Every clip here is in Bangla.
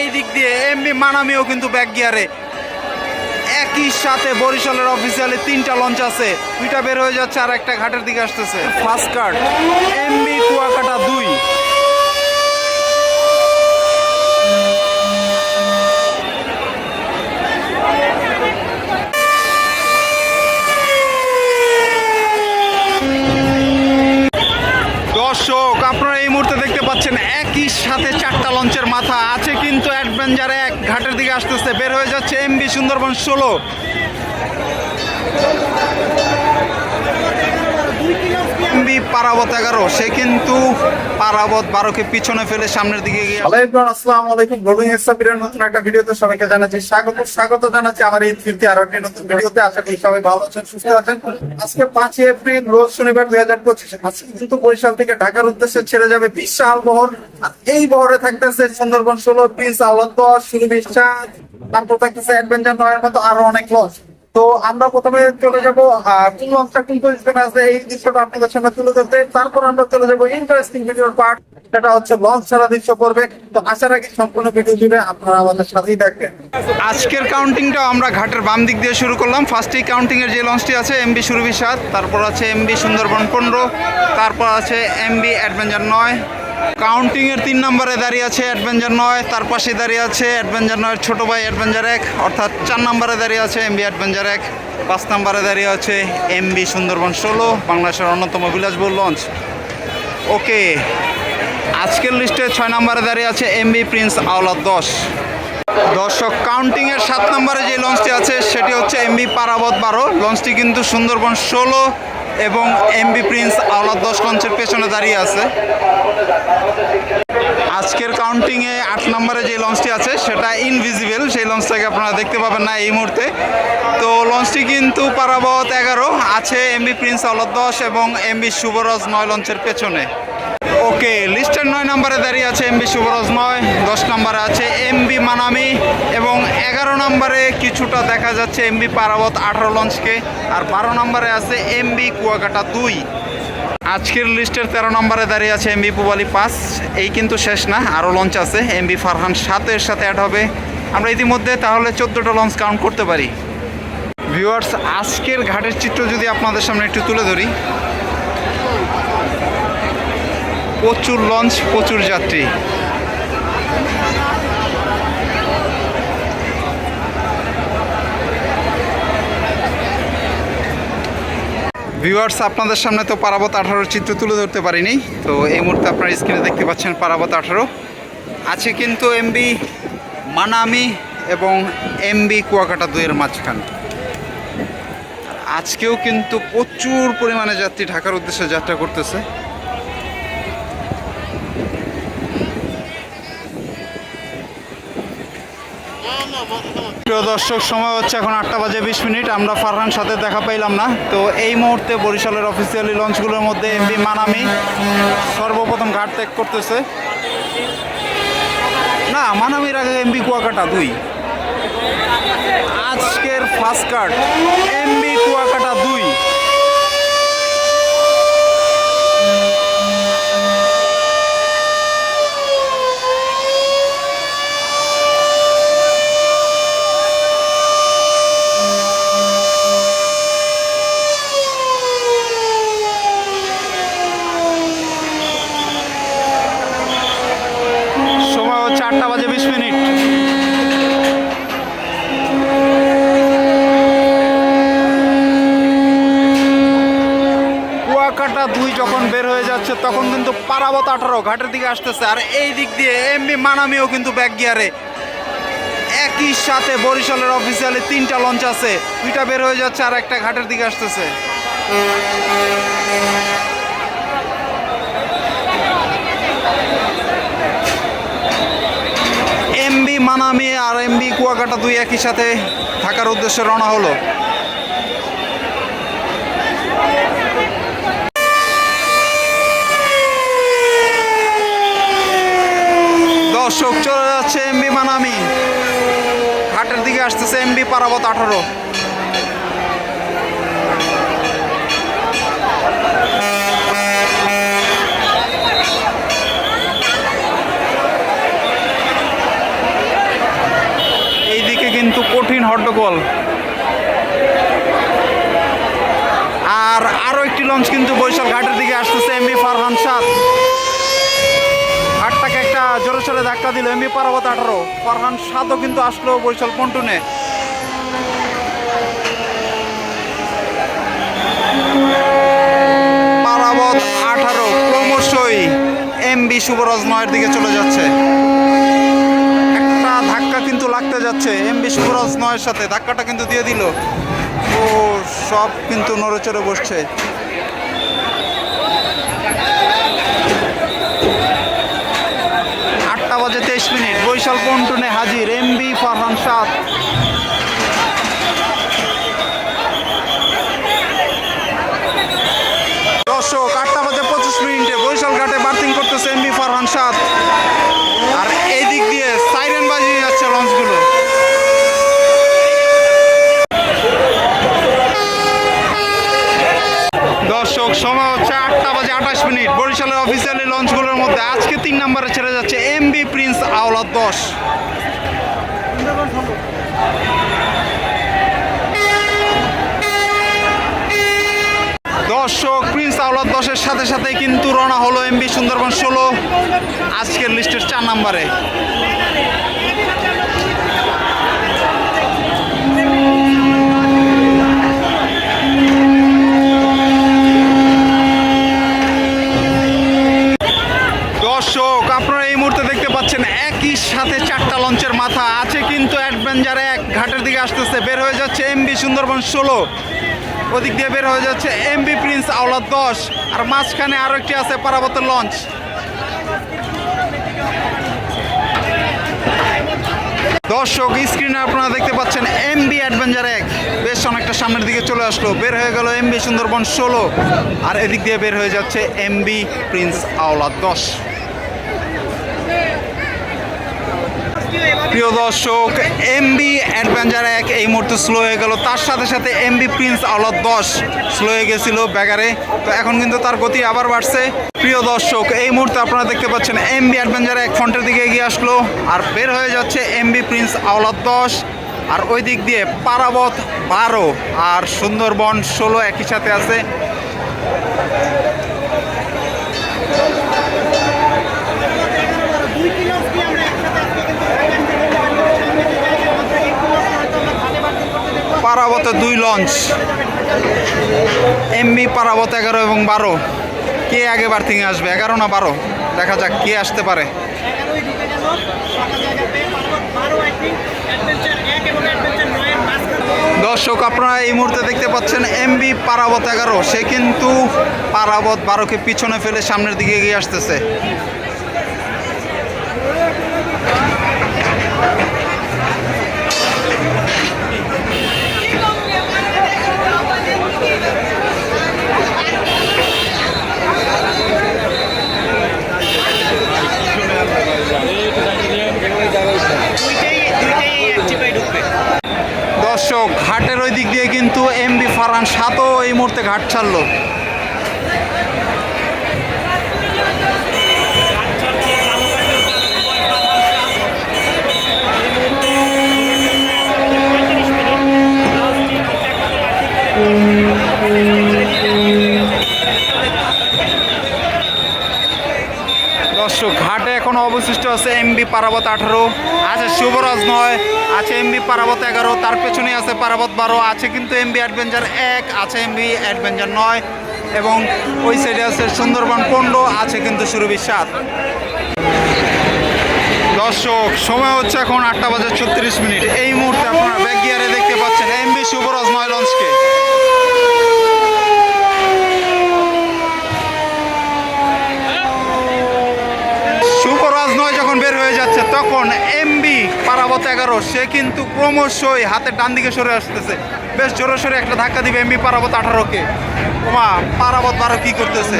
এই দিক দিয়ে এমবি মানামিও কিন্তু ব্যাক গিয়ারে একই সাথে বরিশালের অফিসিয়ালি তিনটা লঞ্চ আছে। দুইটা বের হয়ে যাচ্ছে আর একটা ঘাটের দিকে আসতেছে। ফার্স্ট কার্ড এমবি কুয়াকাটা দুই। দর্শক আপনারা এই মুহূর্তে দেখতে পাচ্ছেন একই সাথে চারটা লঞ্চের মাথা। কিন্তু অ্যাডভেঞ্চার এক ঘাটের দিকে আসতেছে। বের হয়ে যাচ্ছে এমবি সুন্দরবন ষোলো। এমবি পারাবত এগারো, সে কিন্তু পারাবত বারোকে পিছনে ফেলে সামনের দিকে গিয়ে আলাইকুম। নতুন একটা ভিডিওতে সবাইকে জানাচ্ছি স্বাগত। স্বাগত জানাচ্ছি আমার এই তৃতীয় আরও একটি নতুন ভিডিওতে। আশা করি সবাই ভালো আছেন, সুস্থ আছেন। আজকে পাঁচই এপ্রিল, রোজ শনিবার দুই হাজার পঁচিশ। আজকে কিন্তু বরিশাল থেকে ঢাকার উদ্দেশ্যে ছেড়ে যাবে বিশাল বহর। এই বহরে থাকতেছে সুন্দরবন ষোলো, প্রিন্স আল্লাহ দশ সুরভি চাঁদ তারপর থাকতেছে অ্যাডভেঞ্চার নয়ের মতো আরও অনেক লঞ্চ তো আমরা প্রথমে চলে যাব আছে, এই দৃশ্যটা আপনাদের সামনে তুলে ধরতে। তারপর আমরা চলে যাব ইন্টারেস্টিং ভিডিওর পার্ট সেটা হচ্ছে লঞ্চ ছাড়া দৃশ্য করবে। তো আসার আগে সম্পূর্ণ ভিডিও জুড়ে আপনারা আমাদের সাথেই থাকবেন। আজকের কাউন্টিংটা আমরা ঘাটের বাম দিক দিয়ে শুরু করলাম। ফার্স্টেই কাউন্টিং এর যে লঞ্চটি আছে এমবি সুরভি সাত তারপর আছে এমবি সুন্দরবন পনেরো, তারপর আছে এমবি অ্যাডভেঞ্চার নয় কাউন্টিং এর তিন নম্বরে দাঁড়িয়ে আছে অ্যাডভেঞ্চার নয়, তার পাশে দাঁড়িয়ে আছে অ্যাডভেঞ্চার নয়ের ছোট ভাই অ্যাডভেঞ্চার এক, অর্থাৎ চার নম্বরে দাঁড়িয়ে আছে এমবি অ্যাডভেঞ্চার এক। পাঁচ নম্বরে দাঁড়িয়ে আছে এমবি সুন্দরবন ষোলো, বাংলাদেশের অন্যতম বিলাসবহুল লঞ্চ। ওকে, আজকের লিস্টে ছয় নম্বরে দাঁড়িয়ে আছে এমবি প্রিন্স আওলাদ দশ। দর্শক কাউন্টিং এর সাত নম্বরে যে লঞ্চটি আছে, সেটি হচ্ছে এমবি পারাবত বারো। লঞ্চটি কিন্তু সুন্দরবন ষোলো এবং এমবি প্রিন্স আওলাদ দশ লঞ্চের পেছনে দাঁড়িয়ে আছে। আজকের কাউন্টিংয়ে আট নম্বরে যে লঞ্চটি আছে, সেটা ইনভিজিবল সেই লঞ্চটাকে আপনারা দেখতে পাবেন না এই মুহূর্তে। তো লঞ্চটি কিন্তু পারাবত এগারো, আছে এমবি প্রিন্স আওলাদ দশ এবং এমবি শুভরজ নয় লঞ্চের পেছনে। ওকে, লিস্টের নয় নম্বরে দাঁড়িয়ে আছে এমবি শুভরজ নয়, দশ নম্বরে আছে এমবি মানামি এবং এগারো নম্বরে কিছুটা দেখা যাচ্ছে এমবি পারাবত আঠারো লঞ্চকে, আর বারো নম্বরে আছে এমবি কুয়াকাটা দুই। আজকের লিস্টের তেরো নম্বরে দাঁড়িয়ে আছে এমবি পুবালি পাঁচ, এই কিন্তু শেষ না, আরও লঞ্চ আছে, এমবি ফারহান সাতের সাথে অ্যাড হবে। আমরা ইতিমধ্যে তাহলে চোদ্দোটা লঞ্চ কাউন্ট করতে পারি। ভিউয়ার্স আজকের ঘাটের চিত্র যদি আপনাদের সামনে একটু তুলে ধরি প্রচুর লঞ্চ, প্রচুর যাত্রী। ভিউয়ার্স আপনাদের সামনে তো পারাবত আঠারোর চিত্র তুলে ধরতে পারিনি। তো এই মুহূর্তে আপনারা স্ক্রিনে দেখতে পাচ্ছেন পারাবত আঠারো। আছে কিন্তু এমবি মানামি এবং এমবি কুয়াকাটা দুইয়ের মাঝখান। আজকেও কিন্তু প্রচুর পরিমাণে যাত্রী ঢাকার উদ্দেশ্যে যাত্রা করতেছে। প্রিয় দর্শক, সময় হচ্ছে এখন আটটা বাজে বিশ মিনিট। আমরা ফারহান সাথে দেখা পাইলাম না। তো এই মুহূর্তে বরিশালের অফিসিয়ালি লঞ্চগুলোর মধ্যে এমবি মানামি সর্বপ্রথম ঘাট ত্যাগ করতেছে। না, মানামির আগে এমবি কুয়াকাটা দুই। আজকের ফার্স্ট কার্ড এমবি কুয়াকাটা দুই। আটটা বাজে বিশ মিনিট। কুয়াকাটা দুই যখন বের হয়ে যাচ্ছে, তখন কিন্তু পারাবত আঠারো ঘাটের দিকে আসতেছে। আর এই দিক দিয়ে এমবি মানামিও কিন্তু ব্যাক গিয়ারে একই সাথে বরিশালের অফিসিয়ালি তিনটা লঞ্চ আছে। দুইটা বের হয়ে যাচ্ছে আর একটা ঘাটের দিকে আসতেছে এমবি মানামি আর এমবি কুয়াকাটা দুই একই সাথে থাকার উদ্দেশ্যে রওনা হলো। দর্শক, চলে যাচ্ছে এমবি মানামি। হাটের দিকে আসতেছে এমবি পারাবত আঠারো কিন্তু হট্টগোল আর আরও একটি লঞ্চ কিন্তু বৈশাল ঘাটের দিকে আসতেছে এমবি ফারহান সাত ঘাটটাকে একটা জোরে সোরে ধাক্কা দিল এমবি পারাবত আঠারো। ফারহান সাতও কিন্তু আসলো বৈশাল পন্টুনে পারাবত আঠারো ক্রমশই এমবি শুভরাজ নয়ের দিকে চলে যাচ্ছে। কিন্তু যাচ্ছে। এম বি শুভরাজ নয়ের সাথে ধাক্কাটা কিন্তু দিয়ে দিল। ও, সব কিন্তু নড়েচড়ে বসছে। আটটা বাজে তেইশ মিনিট। বৈশাল পন্টনে হাজির এমবি ফারহান সাত দর্শক আটটা বাজে পঁচিশ মিনিটে বৈশাল ঘাটে বার্থিং করতেছে এমবি ফারহান সাত আর এই দিক দিয়ে সাইরেন বাজিয়ে যাচ্ছে লঞ্চগুলো দর্শক সময় হচ্ছে আটটা বাজে আঠাশ মিনিট বরিশালের অফিসিয়ালি লঞ্চগুলোর মধ্যে আজকে তিন নম্বরে ছেড়ে যাচ্ছে এমবি প্রিন্স আওলা দশ। দর্শক, প্রিন্স আওলাদ দশের সাথে সাথে কিন্তু রওনা হলো এমবি সুন্দরবন ষোলো। আজকের লিস্টের চার নম্বরে দর্শক আপনারা এই মুহূর্তে দেখতে পাচ্ছেন একই সাথে চারটা লঞ্চের মাথা আছে কিন্তু অ্যাডভেঞ্চার এক ঘাটের দিকে আসতেছে বের হয়ে যাচ্ছে সুন্দরবন ষোলো। ওদিক দিয়ে বের হয়ে যাচ্ছে এমবি প্রিন্স আওলাদ দশ। আর মাঝখানে আরও একটি আছে পারাবতের লঞ্চ। দর্শক স্ক্রিনে আপনারা দেখতে পাচ্ছেন এমবি অ্যাডভেঞ্চার এক। বেশ অনেকটা সামনের দিকে চলে আসলো। বের হয়ে গেল এমবি সুন্দরবন ষোলো। আর এদিক দিয়ে বের হয়ে যাচ্ছে এমবি প্রিন্স আওলাদ দশ। প্রিয় দর্শক এমবি অ্যাডভেঞ্চার এক এই মুহূর্তে স্লো হয়ে গেল। তার সাথে সাথে এমবি প্রিন্স আওলাদ দশ স্লো হয়ে গেছিল ব্যাগারে। তো এখন কিন্তু তার গতি আবার বাড়ছে। প্রিয় দর্শক, এই মুহূর্তে আপনারা দেখতে পাচ্ছেন এমবি অ্যাডভেঞ্চার এক ফ্রন্টের দিকে এগিয়ে আসলো আর বের হয়ে যাচ্ছে এমবি প্রিন্স আওলাদ দশ। আর ওই দিক দিয়ে পারাবত বারো আর সুন্দরবন ষোলো একই সাথে আছে। পারাবতে দুই লঞ্চ। এমবি পারাবত এগারো এবং বারো। কে আগে বার্থিংয়ে আসবে? এগারো না বারো? দেখা যাক, কে আসতে পারে। দর্শক, আপনারা এই মুহূর্তে দেখতে পাচ্ছেন এমবি পারাবত এগারো। সে কিন্তু পারাবত বারোকে পিছনে ফেলে সামনের দিকে এগিয়ে আসতেছে। দর্শক ঘাটের ওই দিক দিয়ে কিন্তু এমবি ফারহান সাতও এই মুহূর্তে ঘাট ছাড়লো দর্শক ঘাটে এখনও অবশিষ্ট আছে এমবি পারাবত আঠারো, আছে শুভরাজ নয়, আছে এমবি পারাবত এগারো, তার পেছনে আছে পারাবত বারো, আছে কিন্তু এমবি অ্যাডভেঞ্চার এক, আছে এমবি অ্যাডভেঞ্চার নয় এবং ওই সাইডে আছে সুন্দরবন পনেরো, আছে কিন্তু সুরভি সাত। দর্শক, সময় হচ্ছে এখন আটটা বাজে ছত্রিশ মিনিট। এই মুহূর্তে আপনারা ব্যাক গিয়ারে দেখতে পাচ্ছেন এমবি শুভরাজ নয় লঞ্চকে সুপরাজ নয় যখন বের হয়ে যাচ্ছে তখন এমবি পারাবত এগারো। সে কিন্তু ক্রমশই হাতের ডান দিকে সরে আসতেছে। বেশ জোরে সরে একটা ধাক্কা দিবে এমবি পারাবত আঠারোকে। ওমা পারাবত বারো কি করতেছে?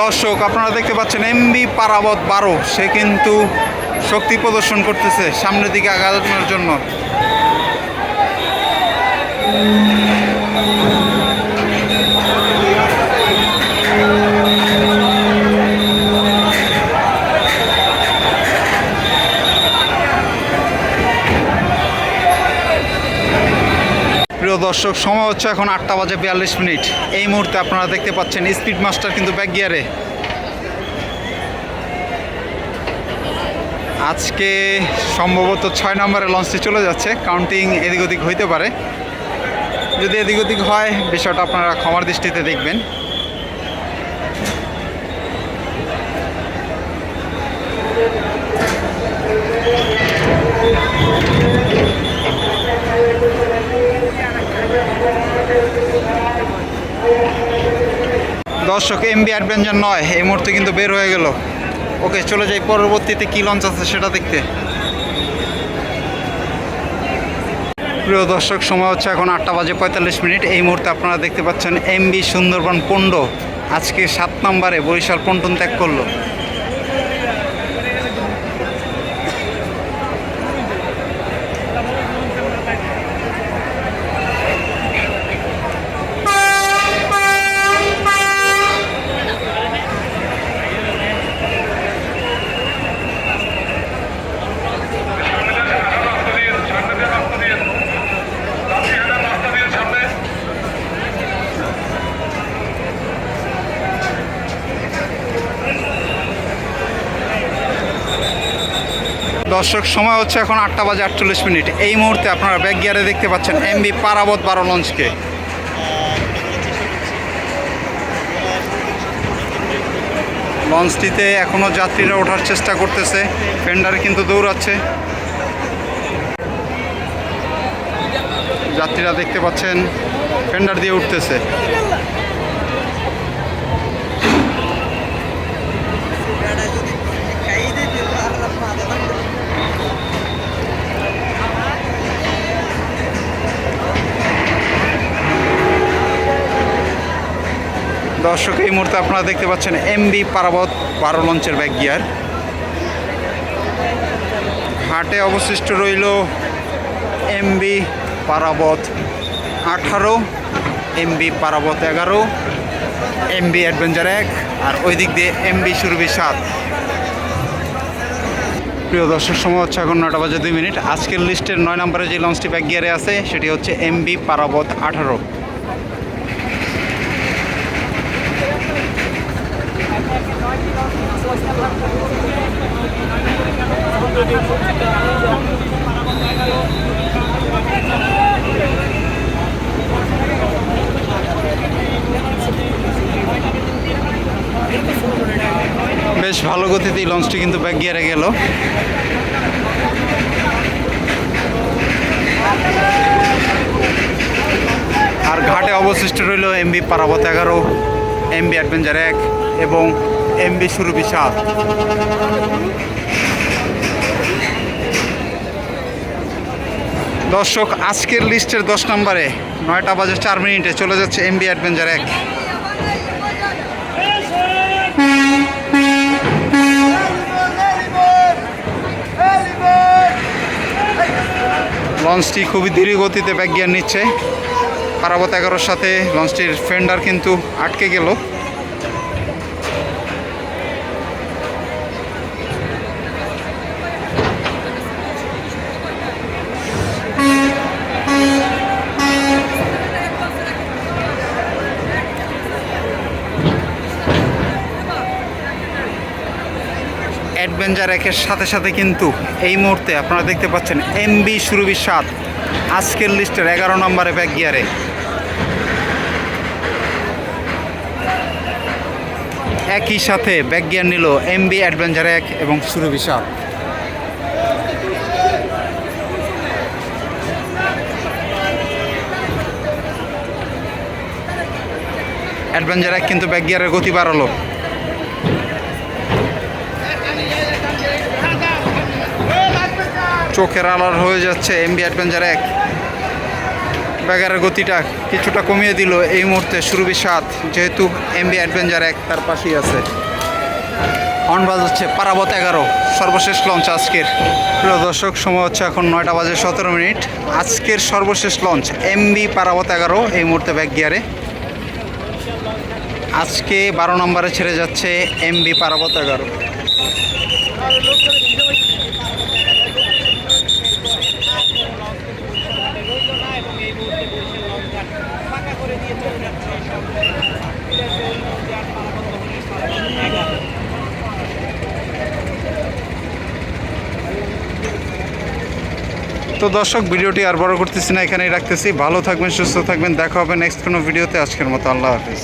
দর্শক, আপনারা দেখতে পাচ্ছেন এমবি পারাবত বারো। সে কিন্তু শক্তি প্রদর্শন করতেছে সামনের দিকে আগানোর জন্য। প্রিয় দর্শক, সময় হচ্ছে এখন আটটা বাজে বিয়াল্লিশ মিনিট। এই মুহূর্তে আপনারা দেখতে পাচ্ছেন স্পিড মাস্টার কিন্তু ব্যাক গিয়ারে আজকে সম্ভবত ছয় নম্বরে লঞ্চটি চলে যাচ্ছে কাউন্টিং এদিক ওদিক হইতে পারে। যদি এদিক ওদিক হয়, বিষয়টা আপনারা ক্ষমার দৃষ্টিতে দেখবেন। দর্শক, এমবি অ্যাডভেঞ্চার নয়, এই মুহূর্তে কিন্তু বের হয়ে গেল। ওকে, চলে যাই পরবর্তীতে কি লঞ্চ আছে সেটা দেখতে। প্রিয় দর্শক, সময় হচ্ছে এখন আটটা বাজে পঁয়তাল্লিশ মিনিট। এই মুহূর্তে আপনারা দেখতে পাচ্ছেন এমবি সুন্দরবন পণ্ড। আজকে সাত নম্বরে বরিশাল পন্টন ত্যাগ করল। দর্শক, সময় হচ্ছে এখন আটটা বাজে আটচল্লিশ মিনিট। এই মুহূর্তে আপনারা ব্যাক গিয়ারে দেখতে পাচ্ছেন এমবি পারাবত বারো লঞ্চকে। লঞ্চটিতে এখনও যাত্রীরা ওঠার চেষ্টা করতেছে, ফেন্ডার কিন্তু দৌড়াচ্ছে। যাত্রীরা দেখতে পাচ্ছেন, ফেন্ডার দিয়ে উঠতেছে। দর্শক, এই মুহূর্তে আপনারা দেখতে পাচ্ছেন এমবি পারাবত বারো লঞ্চের ব্যাক গিয়ার হাটে অবশিষ্ট রইল এমবি পারাবত আঠারো এমবি পারাবত এগারো এমবি অ্যাডভেঞ্চার এক, আর ওই দিক দিয়ে এমবি সুরভি সাত। প্রিয় দর্শক, সময় হচ্ছে এখন নটা বাজে দুই মিনিট। আজকের লিস্টের নয় নম্বরে যে লঞ্চটি ব্যাক গিয়ারে আছে, সেটি হচ্ছে এমবি পারাবত আঠারো। বেশ ভালো গতিতে এই লঞ্চটি কিন্তু ব্যাক গিয়ারে গেল। আর ঘাটে অবশিষ্ট রইল এমবি পারাবত এগারো এমবি অ্যাডভেঞ্চার এক এবং এমবি সুরভি সাত দর্শক, আজকের লিস্টের দশ নম্বরে নয়টা বাজে চার মিনিটে চলে যাচ্ছে এমবি অ্যাডভেঞ্চার এক। লঞ্চটি খুবই ধীর গতিতে ব্যাক গিয়ার নিচ্ছে। পারাবত এগারোর সাথে লঞ্চটির ফেন্ডার কিন্তু আটকে গেল। অ্যাডভেঞ্চার একের সাথে সাথে কিন্তু এই মুহূর্তে আপনারা দেখতে পাচ্ছেন এমবি সুরভি সাত আজকের লিস্টের এগারো নম্বরে ব্যাক গিয়ারে একই সাথে ব্যাক গিয়ার নিল এমবি অ্যাডভেঞ্চার এক এবং সুরভি সাত অ্যাডভেঞ্চার এক কিন্তু ব্যাক গিয়ারের গতি বাড়ালো। চোখের আলার হয়ে যাচ্ছে এমবি অ্যাডভেঞ্চার এক। ব্যাগারের গতিটা কিছুটা কমিয়ে দিল এই মুহূর্তে সুরভি সাত, যেহেতু এমবি অ্যাডভেঞ্চার এক তার পাশেই আছে। হর্ন বাজাচ্ছে পারাবত এগারো, সর্বশেষ লঞ্চ আজকের। প্রিয় দর্শক, সময় হচ্ছে এখন নয়টা বাজে সতেরো মিনিট। আজকের সর্বশেষ লঞ্চ এমবি পারাবত এগারো, এই মুহূর্তে ব্যাক গিয়ারে আজকে বারো নম্বরে ছেড়ে যাচ্ছে এমবি পারাবত এগারো। তো দর্শক, ভিডিওটি আর বড় করতেছি না, এখানেই রাখতেছি। ভালো থাকবেন, সুস্থ থাকবেন, দেখা হবে নেক্সট কোনো ভিডিওতে। আজকের মতো আল্লাহ হাফিজ।